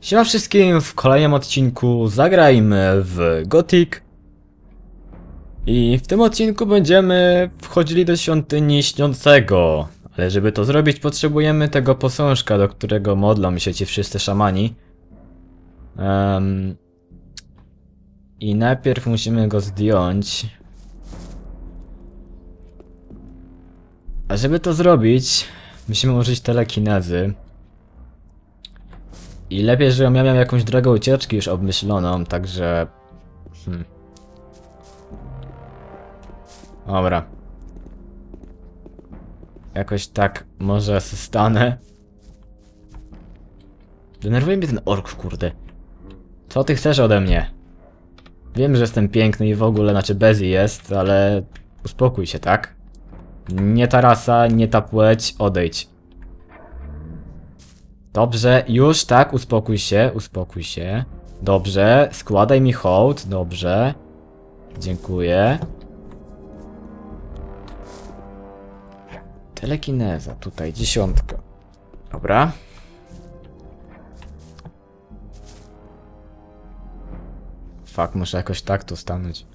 Siema wszystkim, w kolejnym odcinku zagrajmy w Gothic. I w tym odcinku będziemy wchodzili do świątyni śniącego. Ale żeby to zrobić potrzebujemy tego posążka, do którego modlą się ci wszyscy szamani. Em, I najpierw musimy go zdjąć. A żeby to zrobić, musimy użyć telekinezy. I lepiej, żebym ja miał jakąś drogę ucieczki już obmyśloną, także... Hmm. Dobra. Jakoś tak może stanę. Denerwuje mnie ten ork, kurde. Co ty chcesz ode mnie? Wiem, że jestem piękny i w ogóle, znaczy Bezi jest, ale... Uspokój się, tak? Nie ta rasa, nie ta płeć, odejdź. Dobrze, już tak, uspokój się, uspokój się. Dobrze, składaj mi hołd, dobrze. Dziękuję. Telekineza, tutaj dziesiątka. Dobra. Fuck, muszę jakoś tak tu stanąć.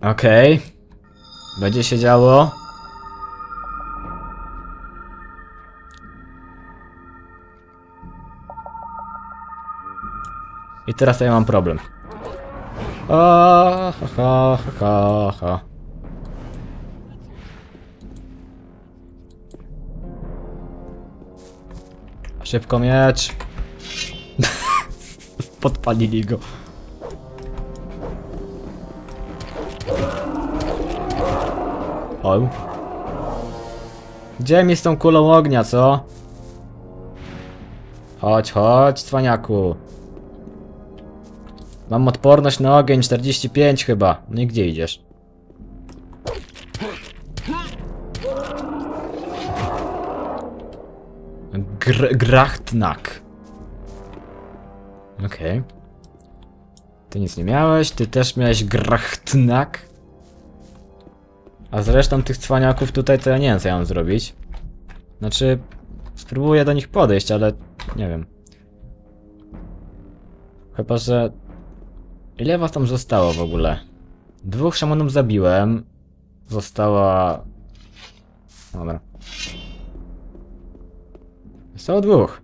Okej. Będzie się działo. I teraz ja mam problem. Ha, ha, ha, ha. Szybko miecz. Podpalili go. O. Gdzie mi z tą kulą ognia, co? Chodź, chodź, cwaniaku. Mam odporność na ogień 45 chyba. No i gdzie idziesz? Gr grachtnak. Okej. Okay. Ty nic nie miałeś, ty też miałeś grachtnak. A zresztą tych cwaniaków tutaj to ja nie wiem co ja mam zrobić. Znaczy, spróbuję do nich podejść, ale nie wiem. Chyba, że... Ile was tam zostało w ogóle? Dwóch szamanów zabiłem. Została... Dobra. Zostało dwóch.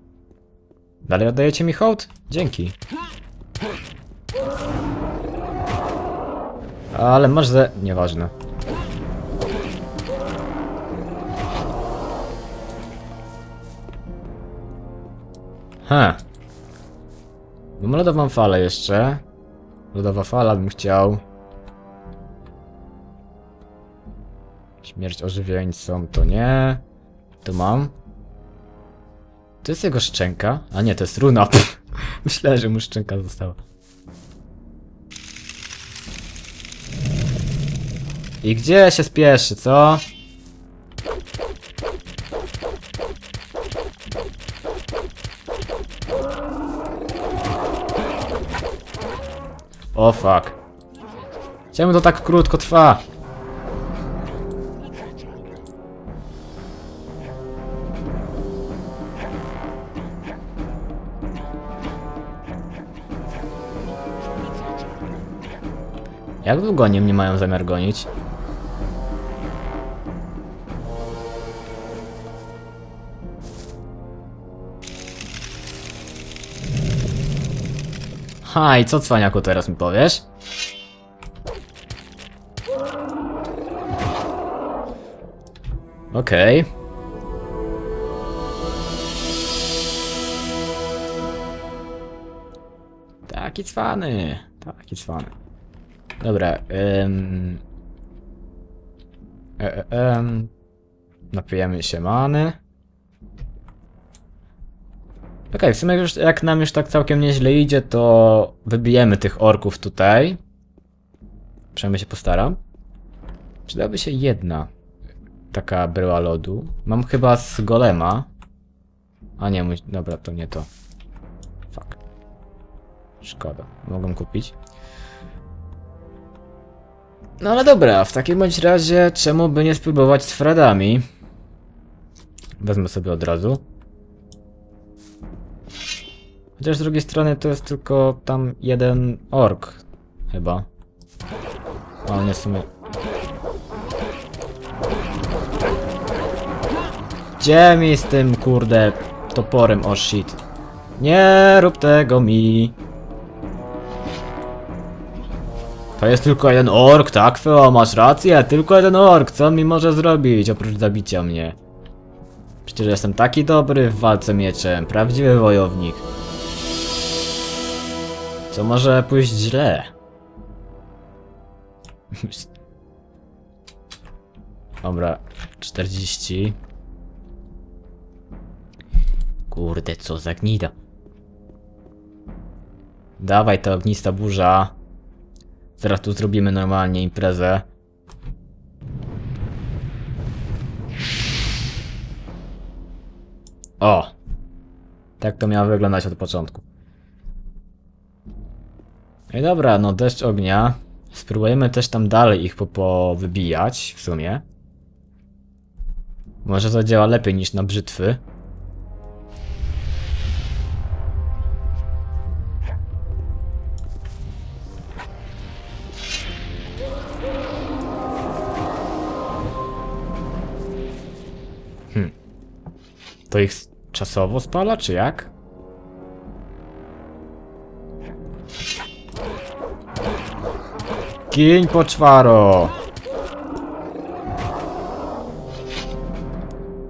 Dalej oddajecie mi hołd? Dzięki. Ale masz ze... Nieważne. Ha. Mam lodową falę jeszcze. Lodowa fala bym chciał. Śmierć ożywieńcom to nie. To mam. To jest jego szczęka? A nie, to jest runa. Pff. Myślałem, że mu szczęka została. I gdzie się spieszy, co? O fuck. Czemu to tak krótko trwa? Jak długo oni mnie mają zamiar gonić? Ha, i co cwaniaku teraz mi powiesz? Okej. Okay. Taki cwany, taki cwany. Dobra, ym... E, e. Napijemy się many. Okej, okay, w sumie już, jak nam już tak całkiem nieźle idzie, to wybijemy tych orków tutaj. Przynajmniej się postaram. Przydałaby się jedna taka bryła lodu. Mam chyba z golema. A nie, mój... dobra, to nie to. Fuck. Szkoda, mogłem kupić. No ale dobra, w takim bądź razie czemu by nie spróbować z Fradami? Wezmę sobie od razu. Chociaż z drugiej strony to jest tylko tam jeden ork. Chyba. O, nie w sumie. Gdzie mi z tym kurde toporem, o shit. Nie rób tego mi. To jest tylko jeden ork, tak? Feo, masz rację, tylko jeden ork. Co on mi może zrobić oprócz zabicia mnie? Przecież jestem taki dobry w walce mieczem, prawdziwy wojownik. Co może pójść źle? Dobra, 40. Kurde, co za gnida. Dawaj ta ognista burza. Zaraz tu zrobimy normalnie imprezę. O! Tak to miało wyglądać od początku. I dobra, no deszcz ognia. Spróbujemy też tam dalej ich po powybijać, w sumie. Może to działa lepiej niż na brzytwy. Hmm. To ich czasowo spala, czy jak? Kiń poczwaro!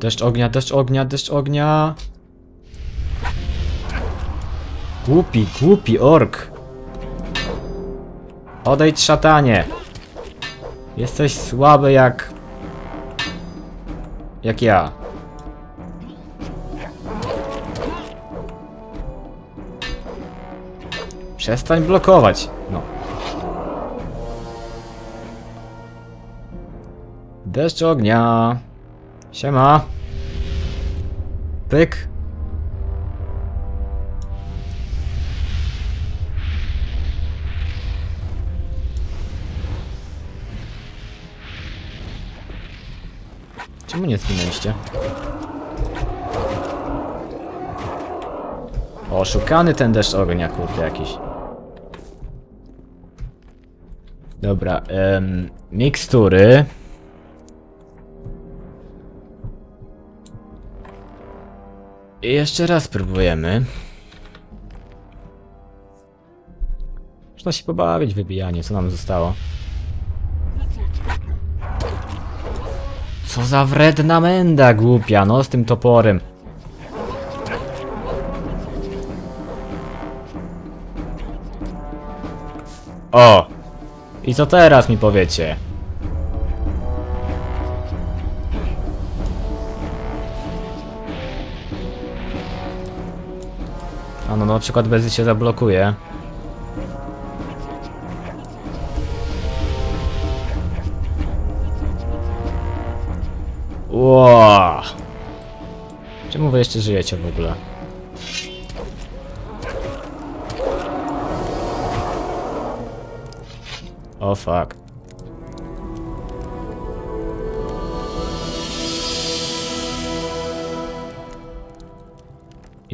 Deszcz ognia, deszcz ognia, deszcz ognia! Głupi, głupi ork! Odejdź szatanie! Jesteś słaby jak... Jak ja. Przestań blokować. No. Deszcz ognia. Siema. Pyk. Czemu nie zginęliście? Oszukany ten deszcz ognia, kurde, jakiś. Dobra, em, mikstury. I jeszcze raz spróbujemy. Można się pobawić wybijanie, co nam zostało. Co za wredna menda głupia, no z tym toporem. O! I co teraz mi powiecie? No, na przykład Bezy się zablokuje. Ło! Czemu wy jeszcze żyjecie w ogóle? O fuck.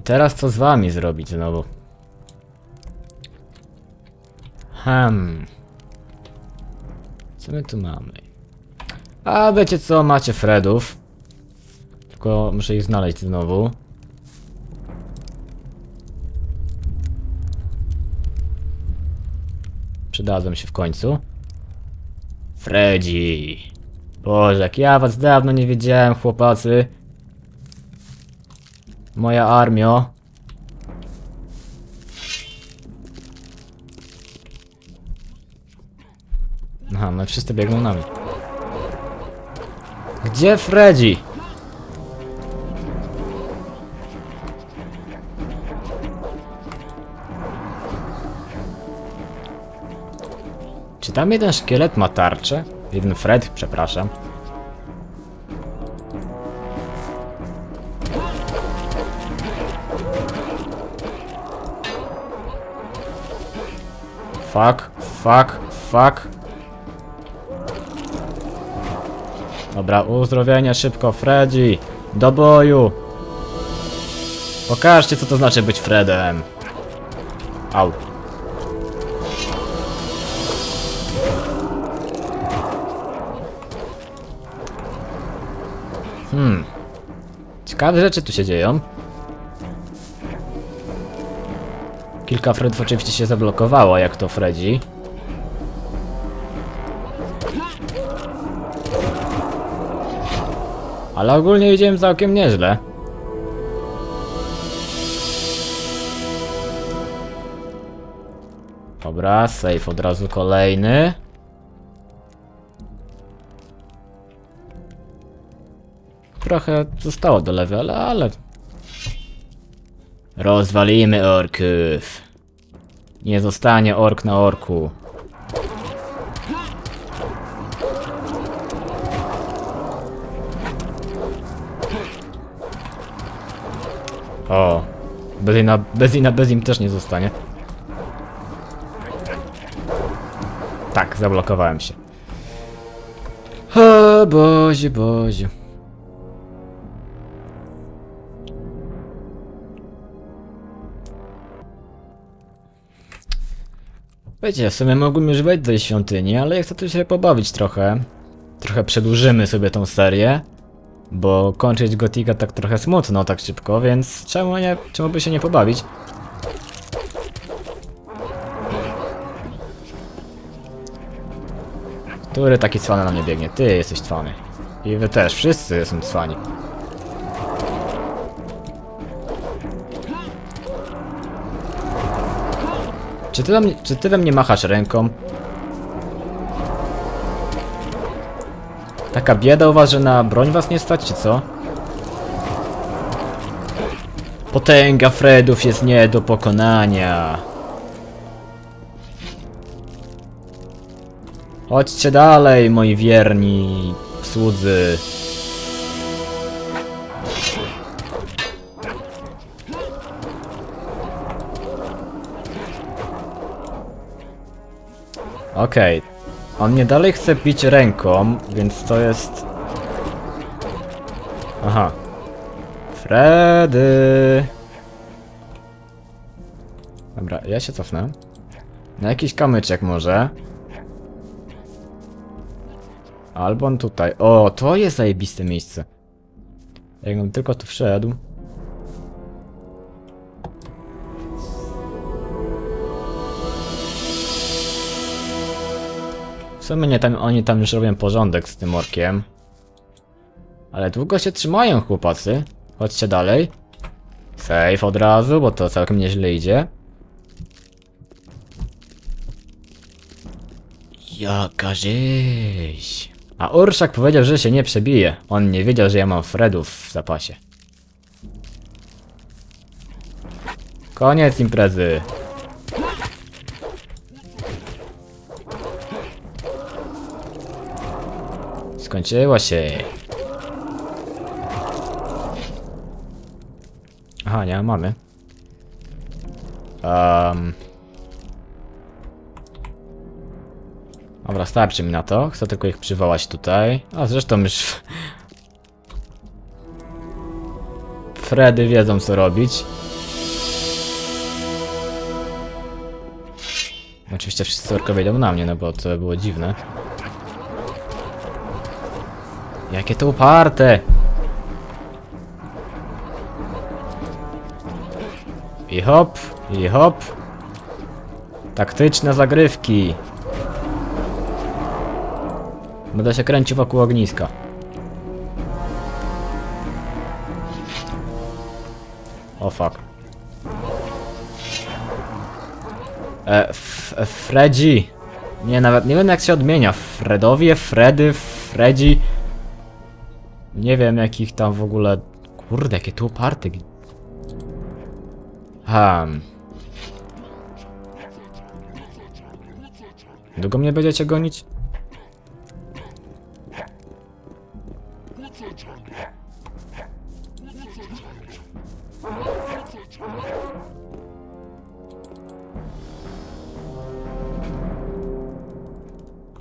Teraz co z wami zrobić znowu? Hmm. Co my tu mamy? A wiecie co, macie Fredów. Tylko muszę ich znaleźć znowu. Przydadzą się w końcu. Freddy. Boże, jak ja was dawno nie wiedziałem, chłopacy. Moja armio. Aha, no wszyscy biegną na mnie. Gdzie Freddy? Czy tam jeden szkielet ma tarczę? Jeden Fred, przepraszam. Fuck, fuck, fuck. Dobra, uzdrowienia szybko, Freddy! Do boju! Pokażcie co to znaczy być Fredem. Au. Hmm. Ciekawe rzeczy tu się dzieją. Kilka Fredów oczywiście się zablokowało, jak to Fredzi. Ale ogólnie idziemy całkiem nieźle. Dobra, save od razu kolejny. Trochę zostało do levela, ale... Rozwalimy orków. Nie zostanie ork na orku. O, Bezina, Bezina Bezim też nie zostanie. Tak, zablokowałem się. O Bozie, Bozie. Wiecie, w sumie mogłem już wejść do tej świątyni, ale ja chcę tu się pobawić trochę. Trochę przedłużymy sobie tą serię. Bo kończyć Gotika tak trochę smutno, tak szybko, więc czemu nie, czemu by się nie pobawić? Który taki cwany na mnie biegnie? Ty jesteś cwany. I wy też, wszyscy są cwani. Czy ty, mnie, czy ty we mnie machasz ręką? Taka bieda u was, że na broń was nie stać, czy co? Potęga Fredów jest nie do pokonania. Chodźcie dalej, moi wierni słudzy. Okej. On mnie dalej chce bić ręką, więc to jest... Aha. Fredy. Dobra, ja się cofnę. Na jakiś kamyczek może. Albo on tutaj. O, to jest zajebiste miejsce. Jakbym tylko tu wszedł. W sumie nie tam, oni tam już robią porządek z tym orkiem. Ale długo się trzymają chłopacy. Chodźcie dalej. Save od razu, bo to całkiem nieźle idzie. Jaka rzeź. A Urszak powiedział, że się nie przebije. On nie wiedział, że ja mam Fredów w zapasie. Koniec imprezy. Skończyło się. Aha, nie, mamy. Um. Dobra, starczy mi na to. Chcę tylko ich przywołać tutaj. A zresztą już... Fredy wiedzą co robić. Oczywiście wszyscy orkowie idą na mnie, no bo to było dziwne. Jakie to uparte! I hop, i hop. Taktyczne zagrywki. Będę się kręcił wokół ogniska. O fuck. E, f, Fredzi. Nie, nawet nie wiem jak się odmienia. Fredowie, Fredy, Fredzi. Nie wiem jakich tam w ogóle... Kurde, jakie tu oparty. Hmm. Długo mnie będziecie gonić?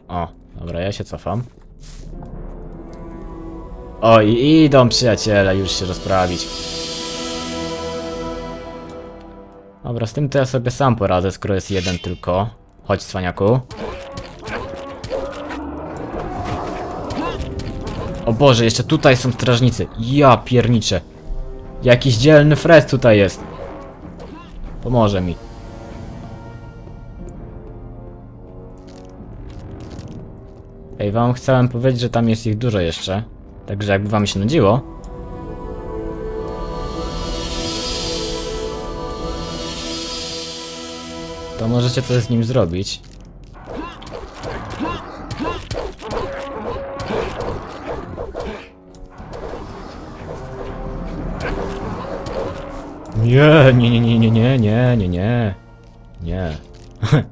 O, dobra, ja się cofam. O, i idą przyjaciele już się rozprawić. Dobra, z tym to ja sobie sam poradzę, skoro jest jeden tylko. Chodź, cwaniaku. O Boże, jeszcze tutaj są strażnicy. Ja pierniczę. Jakiś dzielny Fred tutaj jest. Pomoże mi. Ej, wam chciałem powiedzieć, że tam jest ich dużo jeszcze. Także jakby wam się nudziło. To możecie coś z nim zrobić. Nie, nie, nie, nie, nie, nie, nie, nie, nie. Nie.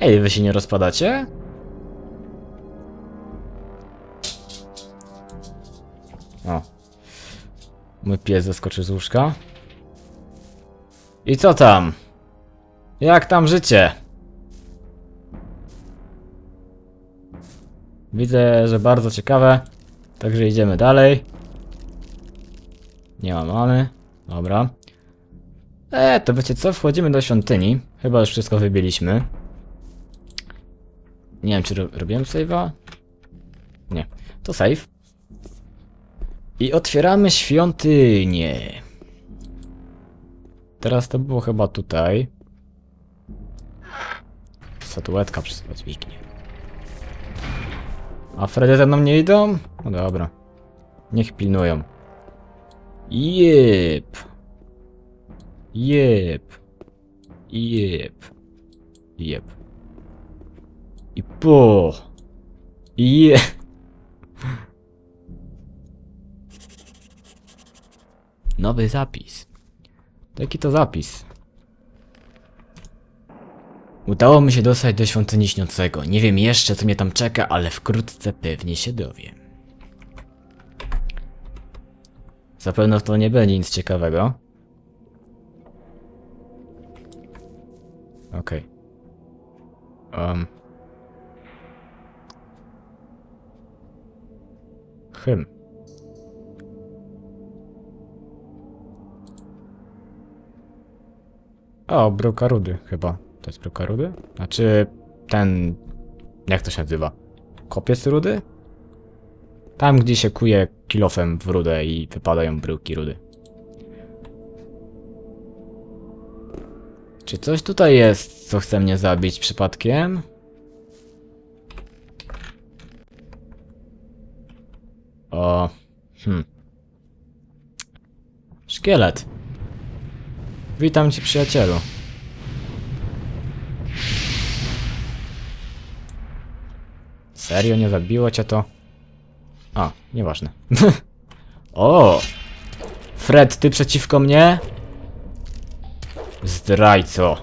Ej, wy się nie rozpadacie? Mój pies zeskoczył z łóżka. I co tam? Jak tam życie? Widzę, że bardzo ciekawe. Także idziemy dalej. Nie ma many. Dobra. E, to wiecie co? Wchodzimy do świątyni. Chyba już wszystko wybiliśmy. Nie wiem, czy ro robiłem save'a? Nie. To save. I otwieramy świątynię. Teraz to było chyba tutaj. Statuetka wszystko dźwignie. A Freddy ze mną nie idą? No dobra. Niech pilnują. Jep. Jep. Jep. Jep. I po. Je. Nowy zapis. Taki to zapis. Udało mi się dostać do świątyni śniącego. Nie wiem jeszcze, co mnie tam czeka, ale wkrótce pewnie się dowiem. Zapewne to nie będzie nic ciekawego. Okej. Okay. Um. O, bruka rudy chyba. To jest bruka rudy? Znaczy ten... Jak to się nazywa? Kopiec rudy? Tam, gdzie się kuje kilofem w rudę i wypadają bryłki rudy. Czy coś tutaj jest, co chce mnie zabić przypadkiem? O... Hmm. Szkielet. Witam ci przyjacielu. Serio nie zabiło cię to? A, nieważne. o! Fred, ty przeciwko mnie? Zdrajco.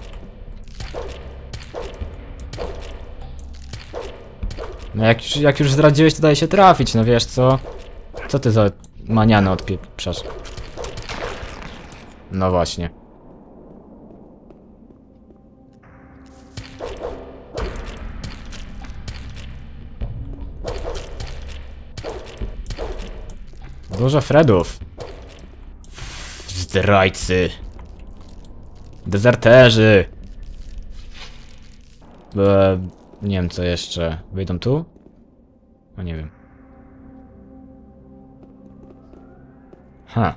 No jak już, jak już zdradziłeś, to daje się trafić, no wiesz co? Co ty za manianę odpieprzasz? No właśnie. Dużo Fredów. Zdrajcy. Dezerterzy. Eee, nie wiem co jeszcze. Wyjdą tu? No nie wiem. Ha.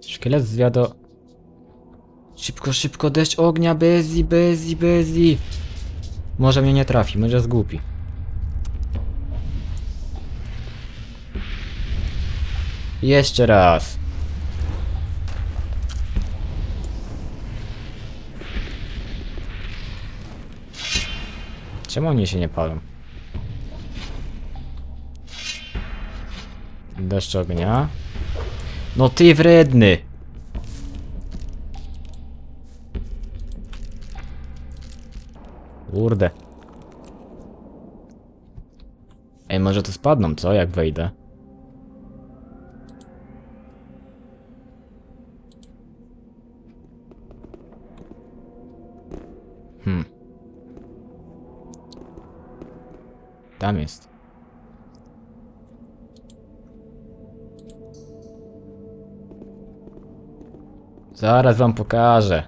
Szkielet zwiado... Szybko, szybko, deszcz ognia, bezi, bezi, bezi. Może mnie nie trafi, może jest głupi. Jeszcze raz. Czemu oni się nie palą? Deszcz ognia. No ty wredny! Kurde. Ej, może to spadną, co? Jak wejdę. Hmm. Tam jest. Zaraz wam pokażę.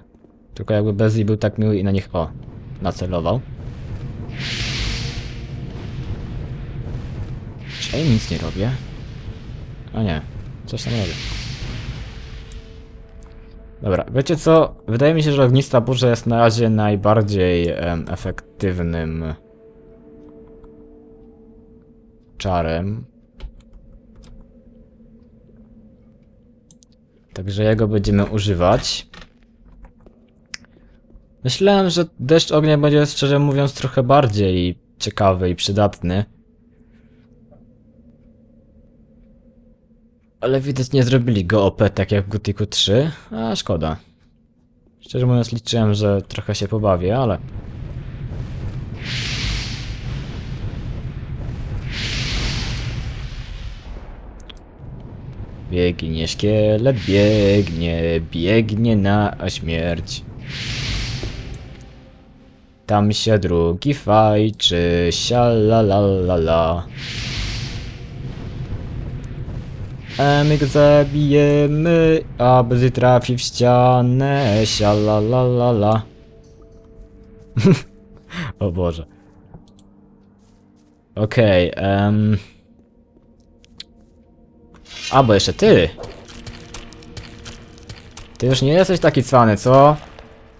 Tylko jakby Bezli był tak miły i na nich... O, nacelował. Czy nic nie robię? A nie, coś tam robię. Dobra, wiecie co? Wydaje mi się, że ognista burza jest na razie najbardziej em, efektywnym czarem. Także jego będziemy używać. Myślałem, że deszcz ognia będzie szczerze mówiąc trochę bardziej ciekawy i przydatny. Ale widać nie zrobili go OP tak jak w Gothicu 3, a szkoda. Szczerze mówiąc liczyłem, że trochę się pobawię, ale... Biegnie szkielet, biegnie, biegnie na śmierć. Tam się drugi fajczy, sialalalala. Go zabijemy, a Bzy trafi w ścianę, sialalalala. o Boże. Okej, okay, em... A, bo jeszcze ty! Ty już nie jesteś taki cwany, co?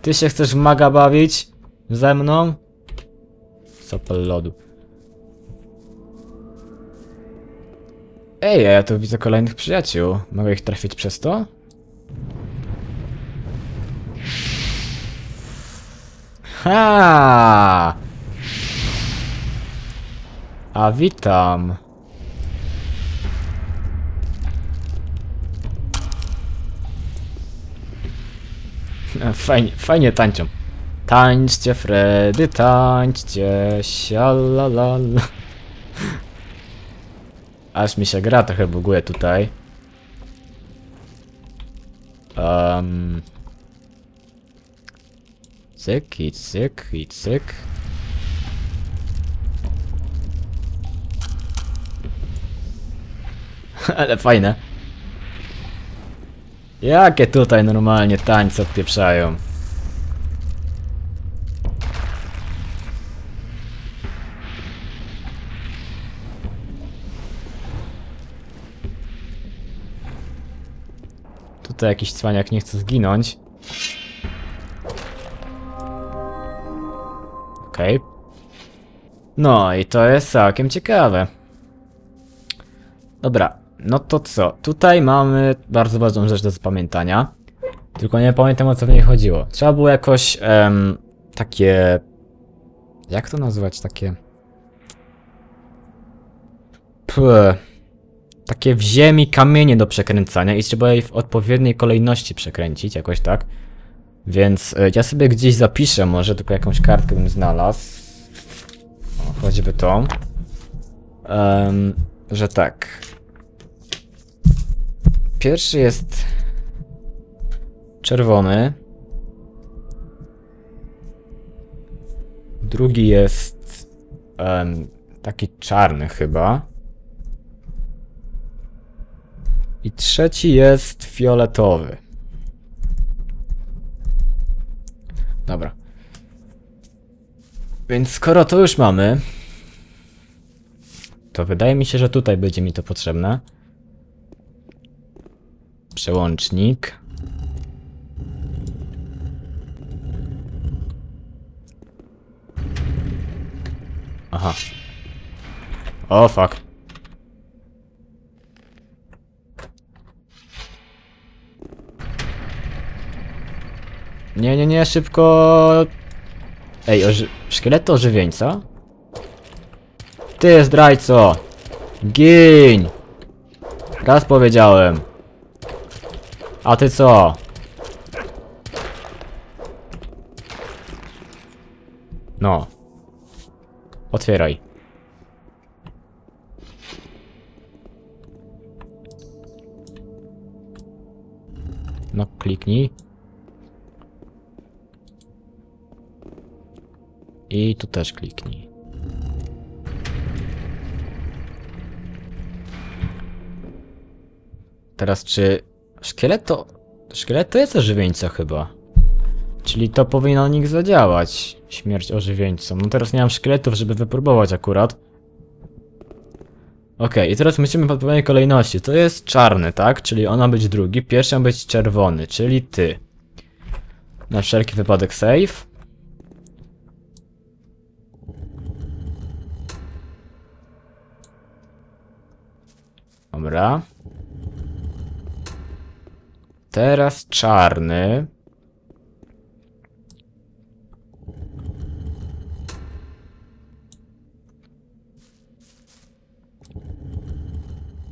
Ty się chcesz w maga bawić? Ze mną? Sopel lodu. Ej, ja tu widzę kolejnych przyjaciół. Mogę ich trafić przez to? Ha! A witam. Fajnie, fajnie tańczą. Tańczcie Freddy, tańczcie, sialalala. Aż mi się gra trochę buguje tutaj. Um. Cyk i cyk i cyk. Ale fajne. Jakie tutaj normalnie tańce odpieprzają. Jakiś cwaniak nie chce zginąć. Okej. Okay. No i to jest całkiem ciekawe. Dobra, no to co? Tutaj mamy bardzo ważną rzecz do zapamiętania. Tylko nie pamiętam o co w niej chodziło. Trzeba było jakoś em, takie... Jak to nazwać? Takie... Puh. Takie w ziemi kamienie do przekręcania i trzeba je w odpowiedniej kolejności przekręcić, jakoś tak. Więc e, ja sobie gdzieś zapiszę, może tylko jakąś kartkę bym znalazł. O, choćby tą. Um, że tak. Pierwszy jest czerwony. Drugi jest um, taki czarny chyba. I trzeci jest fioletowy. Dobra. Więc skoro to już mamy, to wydaje mi się, że tutaj będzie mi to potrzebne. Przełącznik. Aha. O, fuck. Nie, nie, nie, szybko... Ej, oży... szkielet to ożywieńca? Ty, zdrajco! Gin! Raz powiedziałem. A ty co? No. Otwieraj. No, kliknij. I tu też kliknij. Teraz czy szkielet to Szkielet to jest ożywieńca chyba. Czyli to powinno na nich zadziałać. Śmierć ożywieńcom. No teraz nie mam szkieletów, żeby wypróbować akurat. Okej, i teraz myślimy pod pewnej kolejności. To jest czarny, tak? Czyli on ma być drugi. Pierwszy ma być czerwony, czyli ty. Na wszelki wypadek save. Dobra. Teraz czarny.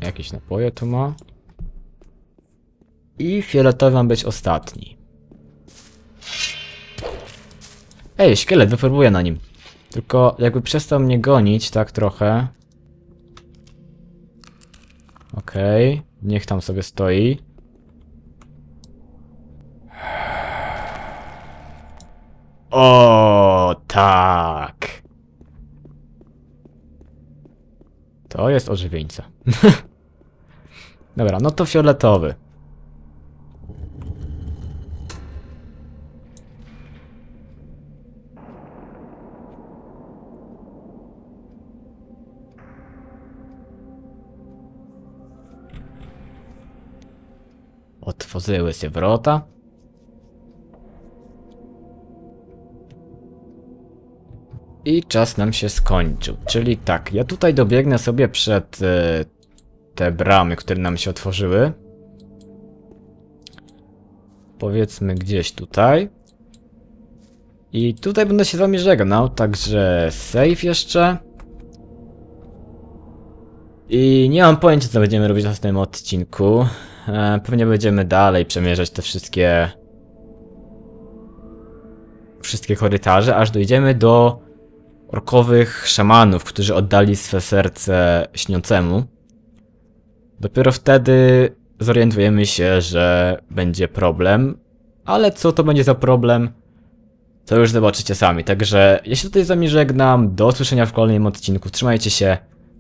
Jakieś napoje tu ma. I fioletowy ma być ostatni. Ej, szkielet, wypróbuję na nim. Tylko jakby przestał mnie gonić, tak trochę. Okej, niech tam sobie stoi. O, tak. To jest ożywieńca. Dobra, no to fioletowy. Otworzyły się wrota. I czas nam się skończył. Czyli tak, ja tutaj dobiegnę sobie przed e, te bramy, które nam się otworzyły. Powiedzmy gdzieś tutaj. I tutaj będę się z wami żegnał, także save jeszcze. I nie mam pojęcia co będziemy robić w następnym odcinku. E, pewnie będziemy dalej przemierzać te wszystkie... Wszystkie korytarze, aż dojdziemy do orkowych szamanów, którzy oddali swe serce śniącemu. Dopiero wtedy zorientujemy się, że będzie problem, ale co to będzie za problem, to już zobaczycie sami. Także ja się tutaj z wami żegnam, do usłyszenia w kolejnym odcinku, trzymajcie się,